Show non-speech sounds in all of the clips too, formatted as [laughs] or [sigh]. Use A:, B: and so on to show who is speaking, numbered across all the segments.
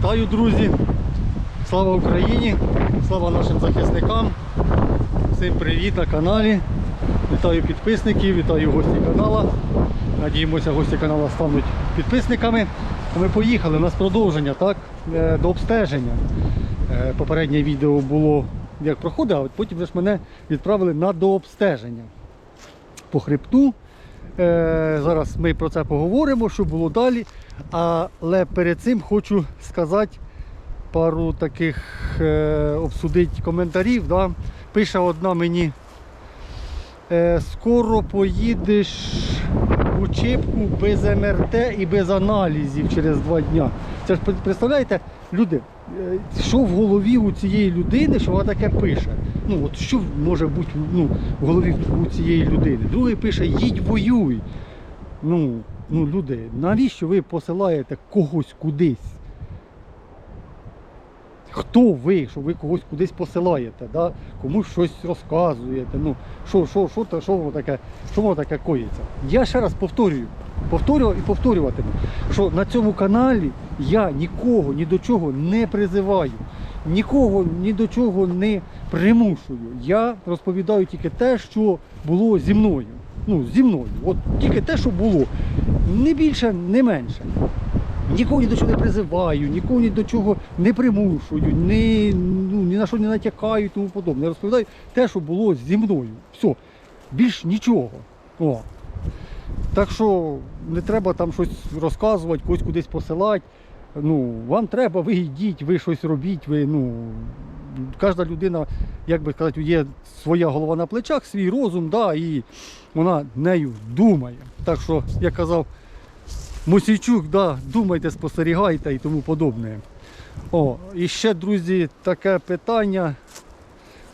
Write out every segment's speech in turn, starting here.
A: Вітаю, друзі! Слава Україні! Слава нашим захисникам! Всім привіт на каналі! Вітаю підписників, вітаю гості канала. Надіємося, гості каналу стануть підписниками. Ми поїхали, у нас продовження так, е, до обстеження. Е, Попереднє відео було як проходить, а потім ж мене відправили на дообстеження по хребту. Е, зараз ми про це поговоримо, що було далі. Але перед цим хочу сказати пару таких е, обсудити коментарів. Да. Пише одна мені. Е, скоро поїдеш в учебку без МРТ і без аналізів через два дня. Це ж представляєте, люди, е, що в голові у цієї людини, що вона таке пише. Ну от що може бути ну, в голові у цієї людини? Другий пише, їдь воюй. Ну, ну, люди, навіщо ви посилаєте когось кудись? Хто ви, що ви когось кудись посилаєте, да? комусь щось розказуєте. Ну, що, що, що, то- що, воно таке, що воно таке коїться? Я ще раз повторюю, повторював і повторюватиму, що на цьому каналі я нікого ні до чого не призиваю, нікого ні до чого не примушую. Я розповідаю тільки те, що було зі мною. Ну, зі мною. От тільки те, що було. Не більше, не менше. Нікого ні до чого не призиваю, нікого ні до чого не примушую, ні, ну, ні на що не натякаю і тому подобне. Розповідаю те, що було зі мною. Все. Більш нічого. О. Так що не треба там щось розказувати, когось кудись посилати. Ну, вам треба, ви йдіть, ви щось робіть, ви, ну, кожна людина, як би сказати, є своя голова на плечах, свій розум, да, і вона нею думає. Так що, як казав Мосійчук, да, думайте, спостерігайте і тому подобне. О, і ще, друзі, таке питання.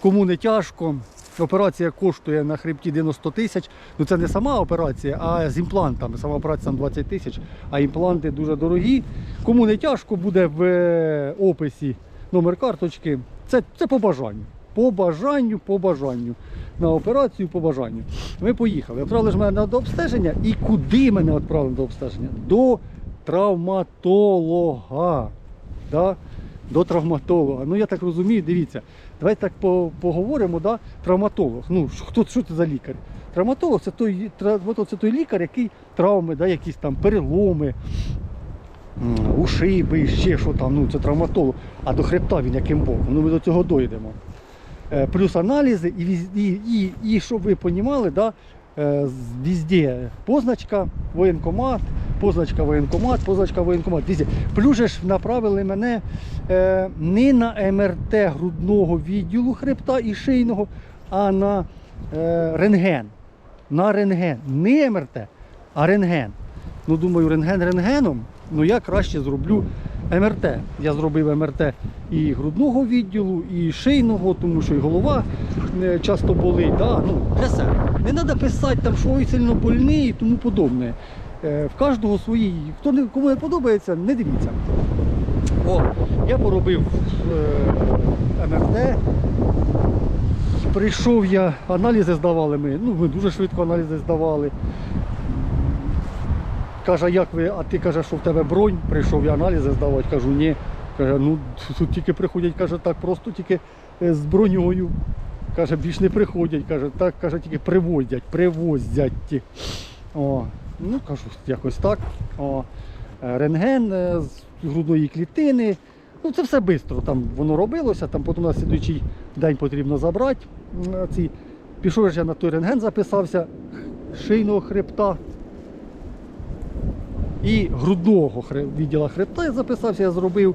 A: Кому не тяжко. Операція коштує на хребті 90 тисяч. Ну це не сама операція, а з імплантами. Сама операція там 20 тисяч, а імпланти дуже дорогі. Кому не тяжко, буде в е, описі номер карточки. Це, це по бажанню. По бажанню, по бажанню. На операцію по бажанню. Ми поїхали. Відправили ж мене на обстеження. І куди мене відправили до обстеження? До травматолога. Да? До травматолога. Ну я так розумію, дивіться. Давайте так по- поговоримо, да? травматолог. Ну, хто що це за лікар? Травматолог це той, це той лікар, який травми, да, якісь там переломи, ушиби, ще що там, ну це травматолог. А до хребта він яким боком. Ну ми до цього дойдемо. Е, Плюс аналізи і, і, і, і щоб ви розуміли, да, е, везде позначка, воєнкомат, позначка воєнкомат, позначка воєнкомат. Везде. Плюс направили мене е, не на МРТ грудного відділу хребта і шийного, а на рентген. На рентген. Не МРТ, а рентген. Ну, думаю, рентген рентгеном, ну я краще зроблю МРТ. Я зробив МРТ і грудного відділу, і шийного, тому що і голова е, часто болить. Да? Ну, для себе. Не треба писати там, що ой сильно больний і тому подобне. Е, В кожного свої. Хто не, кому не подобається, не дивіться. О, я поробив е, МРТ. Прийшов я, аналізи здавали ми. Ну, ми дуже швидко аналізи здавали. Каже, як ви, а ти каже, що в тебе бронь, прийшов я аналізи здавати, кажу, ні. Каже, ну тут тільки приходять, каже, так просто тільки е, з броньою. Каже, більш не приходять, каже, так, каже, тільки привозять, привозять. О, ну кажу, якось так. О, е, рентген е, з грудної клітини. Ну це все швидко. Там воно робилося, там потім на слідуючий день потрібно забрати. Ці. Пішов я на той рентген, записався шийного хребта і грудного відділа хребта я записався, я зробив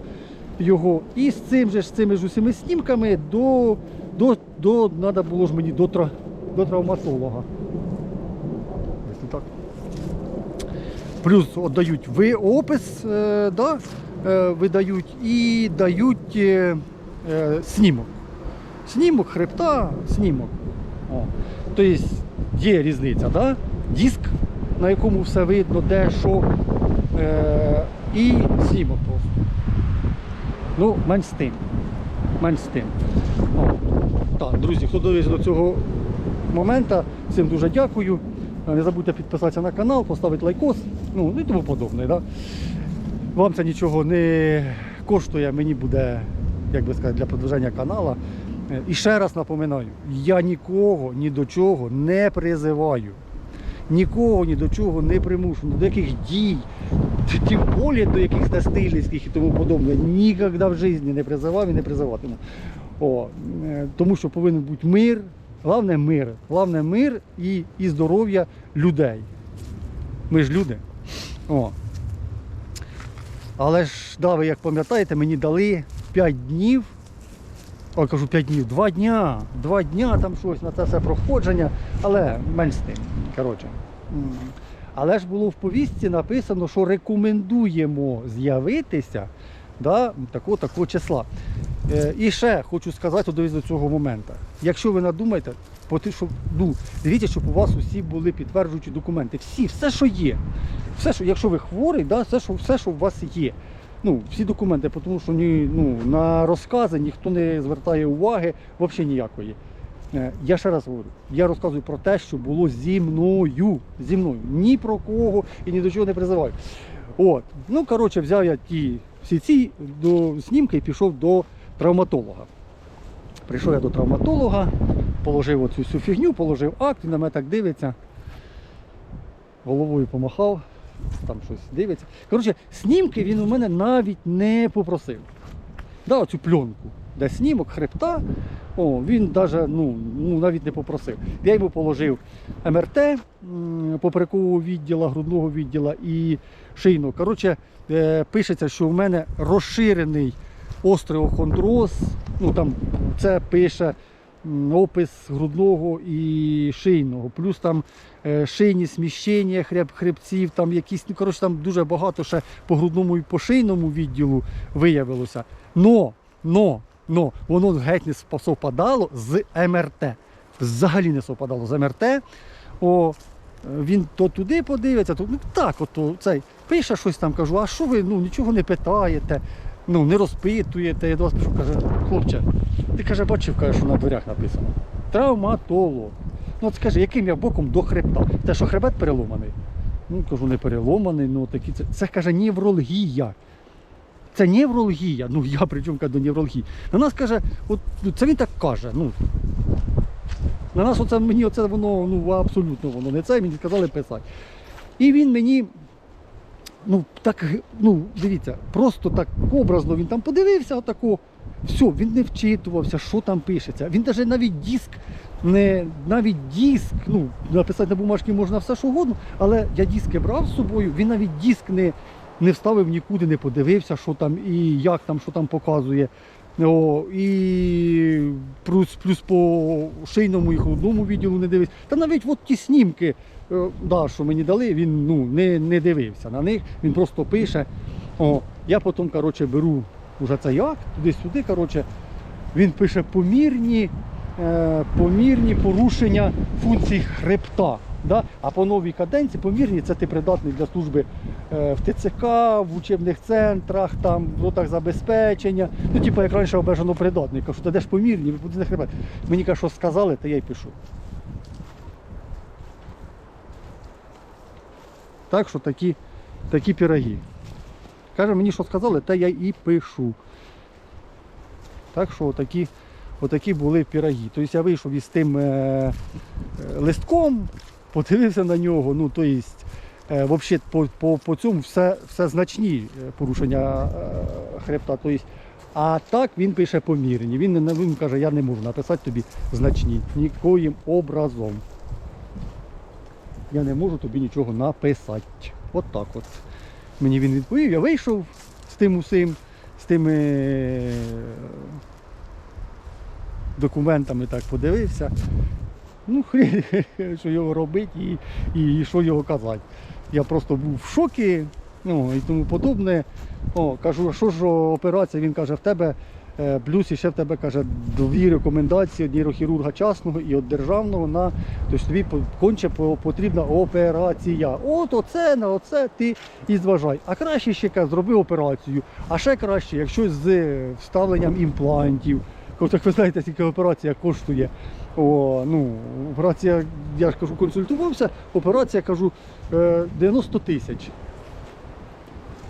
A: його. І з цим же з цими ж усіма снімками до, до, до, треба було ж мені до, до травматолога. Так. Плюс віддають ви опис, е, да, е, видають і дають е, е, снімок. Снімок хребта, снімок. Тобто є різниця, да? диск, на якому все видно, де що, е, і снімок просто. Ну, менш з тим. Менш з тим. О. Так, друзі, хто дивився до цього моменту, всім дуже дякую. Е, Не забудьте підписатися на канал, поставити лайкос, ну і тому подобне. Да? Вам це нічого не коштує, мені буде, як би сказати, для продвиження каналу. Е, І ще раз напоминаю, я нікого ні до чого не призиваю. Нікого ні до чого не примушую, ні до яких дій, тим більше до якихось насильницьких і тому подобне. Ніколи в житті не призивав і не призиватиму. О, е, тому що повинен бути мир, головне мир, головне мир і, і здоров'я людей. Ми ж люди. О. Але ж, да, ви як пам'ятаєте, мені дали 5 днів. О, кажу 5 днів, 2 дня, 2 дня там щось на це все проходження, але менш з тим. Коротше. Але ж було в повістці написано, що рекомендуємо з'явитися да, такого, такого числа. Е, і ще хочу сказати до цього моменту. Якщо ви надумаєте, по що, ну, дивіться, щоб у вас усі були підтверджуючі документи. Всі, все, що є. Все, що, якщо ви хворий, да, все, що, все, що у вас є. Ну, всі документи, тому що ні, ну, на розкази ніхто не звертає уваги взагалі ніякої. Е, Я ще раз говорю, я розказую про те, що було зі мною. Зі мною. Ні про кого і ні до чого не призиваю. От. Ну, коротше, взяв я ті всі ці до знімки і пішов до травматолога. Прийшов я до травматолога, положив оцю всю фігню, положив акт, він на мене так дивиться. Головою помахав, там щось дивиться. Коротше, снімки він у мене навіть не попросив. Да, оцю пленку, де снімок, хребта, о, він даже, ну, ну, навіть не попросив. Я йому положив МРТ поперекового відділу, грудного відділу і шийного. Коротше, е, пишеться, що в мене розширений остеохондроз. Ну, там це пише опис грудного і шийного. Плюс там е, шийні сміщення хреб, хребців, там якісь, ну, коротше, там дуже багато ще по грудному і по шийному відділу виявилося. Но, но, но, воно геть не совпадало з МРТ. Взагалі не совпадало з МРТ. О, він то туди подивиться, то ну, так, ото цей пише щось там, кажу, а що ви ну, нічого не питаєте, ну, не розпитуєте. Я до вас пишу, каже, хлопче, ти каже, бачив, каже, що на дверях написано. Травматолог. Ну от скажи, яким я боком до хребта? Те, що хребет переломаний? Ну, кажу, не переломаний, ну такі це. Це каже неврологія. Це неврологія. Ну я при чому кажу до неврології. На нас каже, от ну, це він так каже. Ну, на нас оце мені оце воно ну, абсолютно воно не це, мені сказали писати. І він мені, ну так, ну, дивіться, просто так образно він там подивився, отако. Все, він не вчитувався, що там пишеться. Він навіть навіть диск, не, навіть диск, ну, написати на бумажці можна все, що угодно, але я диски брав з собою, він навіть диск не, не вставив нікуди, не подивився, що там і як там, що там показує. О, і плюс, плюс по шийному і грудному відділу не дивився. Та навіть от ті снімки, е, да, що мені дали, він ну, не, не дивився на них, він просто пише. О, я потім коротше, беру уже цей акт, туди-сюди. коротше, Він пише помірні, е, помірні порушення функцій хребта. Да? А по новій каденції помірні це ти придатний для служби е, в ТЦК, в учебних центрах, там, в ротах забезпечення. Ну, типу, як раніше обмежено придатний. Кажу, та де ж помірні, ви будете на хребет. Мені каже, що сказали, то я й пишу. Так що такі, такі пироги. Каже, мені що сказали, те я і пишу. Так що отакі, отакі були пироги. Тобто я вийшов із тим е, е, листком, подивився на нього. Ну, то есть, е, вообще, по, по, по цьому все, все значні е, порушення е, хребта. Тобто, а так він пише помірні. Він, не- він каже, я не можу написати тобі значні нікоїм образом. Я не можу тобі нічого написати. От так от. Мені він відповів, я вийшов з тим усім, з тими е, документами так подивився. Ну, [laughs] хрін, що його робити і, і що його казати. Я просто був в шокі ну, і тому подобне. О, кажу, що ж операція? Він каже, в тебе плюс і ще в тебе каже дві рекомендації нейрохірурга частного і від державного на тобто тобі конче потрібна операція. От оце на оце ти і зважай. А краще ще каже, зроби операцію. А ще краще, якщо з е, вставленням імплантів. Як ви знаєте, скільки операція коштує. О, ну, операція, я ж кажу, консультувався, операція кажу е, 90 тисяч.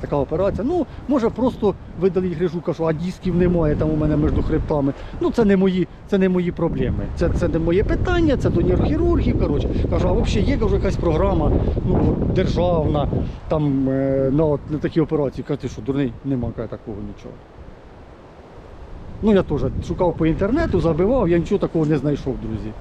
A: Така операція. Ну, може просто видаліть грижу, кажу, а дисків немає там у мене між хребтами. Ну, це не мої, це не мої проблеми. Це, це не моє питання, це до нейрохірургів. Коротше. Кажу, а взагалі є кажу, якась програма ну, державна там, е, на, от, на такі операції. Каже, ти що, дурний, нема каже, такого нічого. Ну, я теж шукав по інтернету, забивав, я нічого такого не знайшов, друзі.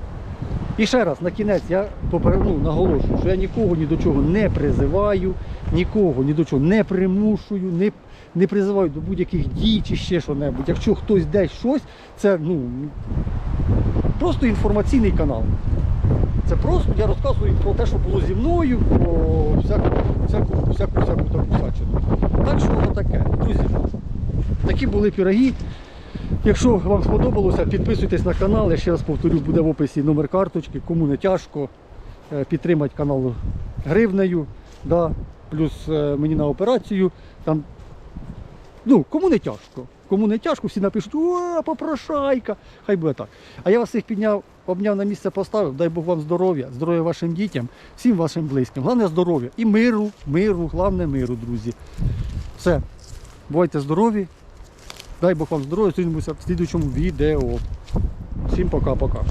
A: І ще раз, на кінець, я ну, наголошую, що я нікого ні до чого не призиваю, нікого ні до чого не примушую, не, не призиваю до будь-яких дій чи ще що-небудь. Якщо хтось десь щось, це ну, просто інформаційний канал. Це просто я розказую про те, що було зі мною, про всяку, всяку, всяку, таку всячину. Так що отаке. Друзі, такі були піроги. Якщо вам сподобалося, підписуйтесь на канал. Я ще раз повторю, буде в описі номер карточки. Кому не тяжко, е, підтримати канал гривнею, да, плюс е, мені на операцію. Там, ну, кому не тяжко. Кому не тяжко, всі напишуть, о, попрошайка. Хай буде так. А я вас всіх підняв, обняв на місце поставив. Дай Бог вам здоров'я, здоров'я вашим дітям, всім вашим близьким. Головне здоров'я і миру, миру, головне миру, друзі. Все. Бувайте здорові. Дай Бог вам здоров'я, зустрінемося в слідуючому відео. Всім пока-пока.